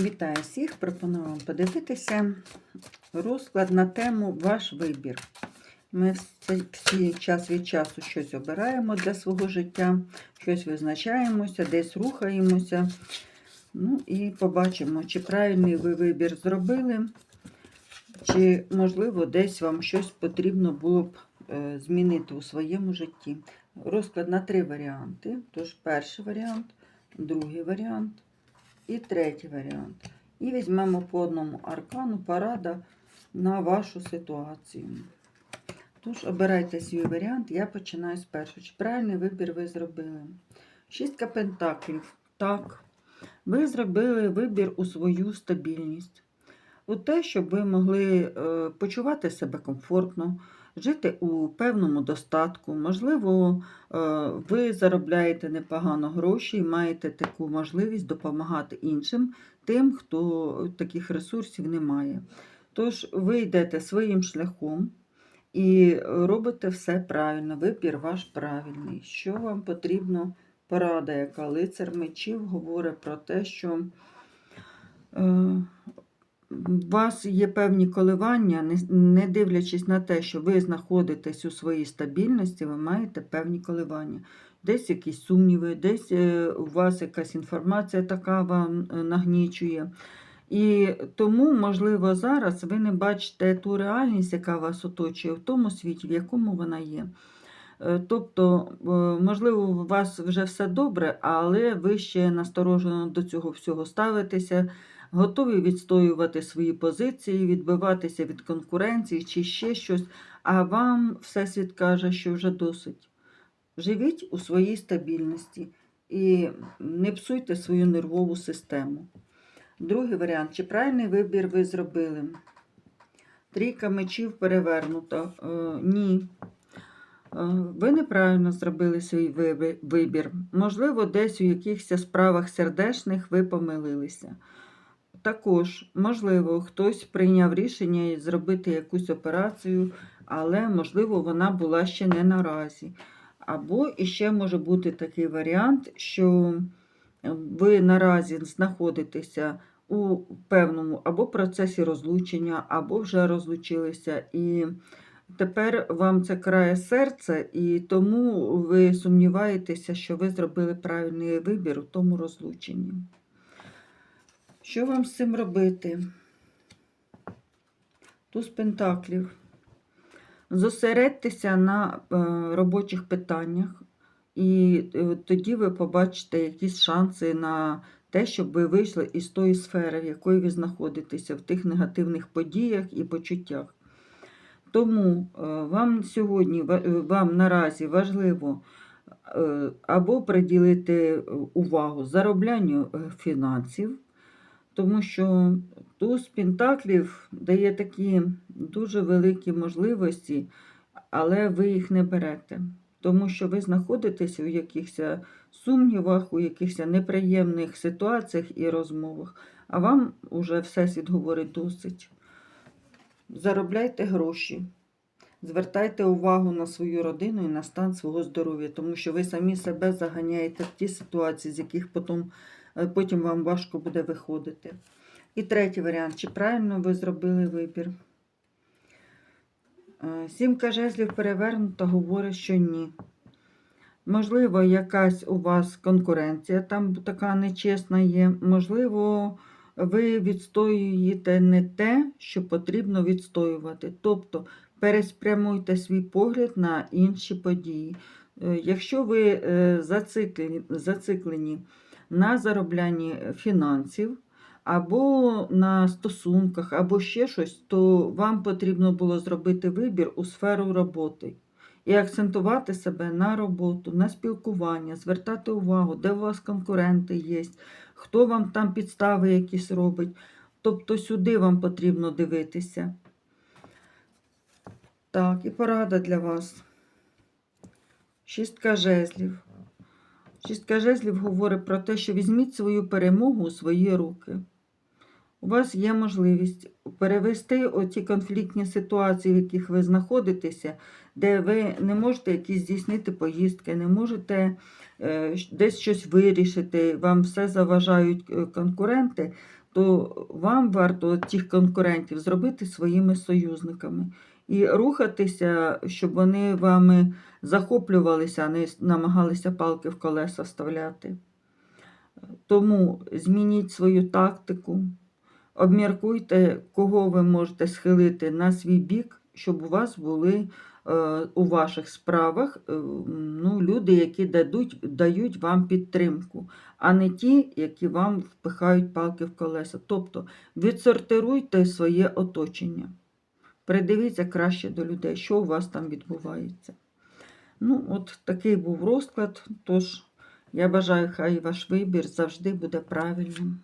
Вітаю всіх! Пропоную вам подивитися розклад на тему Ваш вибір. Ми всі- час від часу щось обираємо для свого життя, щось визначаємося, десь рухаємося. Ну і побачимо, чи правильний ви вибір зробили, чи, можливо, десь вам щось потрібно було б е, змінити у своєму житті. Розклад на три варіанти. Тож, перший варіант, другий варіант і третій варіант. І візьмемо по одному аркану парада на вашу ситуацію. Тож, обирайте свій варіант, я починаю з першого. Чи правильний вибір ви зробили? Шістка пентаклів. Так. Ви зробили вибір у свою стабільність. У те, щоб ви могли е, почувати себе комфортно, жити у певному достатку. Можливо, е, ви заробляєте непогано гроші і маєте таку можливість допомагати іншим, тим, хто таких ресурсів не має. Тож ви йдете своїм шляхом і робите все правильно, вибір ваш правильний. Що вам потрібно? Порада, яка лицар мечів говорить про те, що е, у вас є певні коливання, не- дивлячись на те, що ви знаходитесь у своїй стабільності, ви маєте певні коливання. Десь якісь сумніви, десь е, у вас якась інформація така вам е, нагнічує. І тому, можливо, зараз ви не бачите ту реальність, яка вас оточує в тому світі, в якому вона є. Е, Тобто, можливо, у вас вже все добре, але ви ще насторожено до цього всього ставитеся, готові відстоювати свої позиції, відбиватися від конкуренції чи ще щось, а вам Всесвіт каже, що вже досить. Живіть у своїй стабільності і не псуйте свою нервову систему. Другий варіант. Чи правильний вибір ви зробили? Трійка мечів перевернута. Е, ні. Е, Ви неправильно зробили свій вибір. Можливо, десь у якихось справах сердечних ви помилилися. Також, можливо, хтось прийняв рішення зробити якусь операцію, але, можливо, вона була ще не наразі. Або іще може бути такий варіант, що ви наразі знаходитеся у певному або процесі розлучення, або вже розлучилися. І тепер вам це крає серце, і тому ви сумніваєтеся, що ви зробили правильний вибір у тому розлученні. Що вам з цим робити? Туз пентаклів. Зосередьтеся на е, робочих питаннях, і е, тоді ви побачите якісь шанси на те, щоб ви вийшли із тої сфери, в якої ви знаходитеся, в тих негативних подіях і почуттях. Тому е, вам сьогодні, вам наразі важливо або приділити увагу зароблянню фінансів, тому що туз Пентаклів дає такі дуже великі можливості, але ви їх не берете, тому що ви знаходитесь у якихось сумнівах, у якихось неприємних ситуаціях і розмовах, а вам уже Всесвіт говорить досить. Заробляйте гроші. Звертайте увагу на свою родину і на стан свого здоров'я, тому що ви самі себе заганяєте в ті ситуації, з яких потім, потім вам важко буде виходити. І третій варіант. Чи правильно ви зробили вибір? Е, Сімка жезлів перевернута говорить, що ні. Можливо, якась у вас конкуренція там така нечесна є. Можливо, ви відстоюєте не те, що потрібно відстоювати. Тобто переспрямуйте свій погляд на інші події. Е, Якщо ви е, зациклені на зароблянні фінансів, або на стосунках, або ще щось, то вам потрібно було зробити вибір у сферу роботи і акцентувати себе на роботу, на спілкування, звертати увагу, де у вас конкуренти є, хто вам там підстави якісь робить. Тобто сюди вам потрібно дивитися. Так, і порада для вас. Шістка жезлів. Шістка жезлів говорить про те, що візьміть свою перемогу у свої руки. У вас є можливість перевести оці конфліктні ситуації, в яких ви знаходитеся, де ви не можете якісь здійснити поїздки, не можете е, десь щось вирішити, вам все заважають е, конкуренти, то вам варто тих конкурентів зробити своїми союзниками і рухатися, щоб вони вами захоплювалися, а не намагалися палки в колеса вставляти. Тому змініть свою тактику, обміркуйте, кого ви можете схилити на свій бік, щоб у вас були е, у ваших справах е, ну, люди, які дадуть, дають вам підтримку, а не ті, які вам впихають палки в колеса. Тобто відсортируйте своє оточення. Придивіться краще до людей, що у вас там відбувається. Ну, от такий був розклад. Тож, я бажаю, хай ваш вибір завжди буде правильним.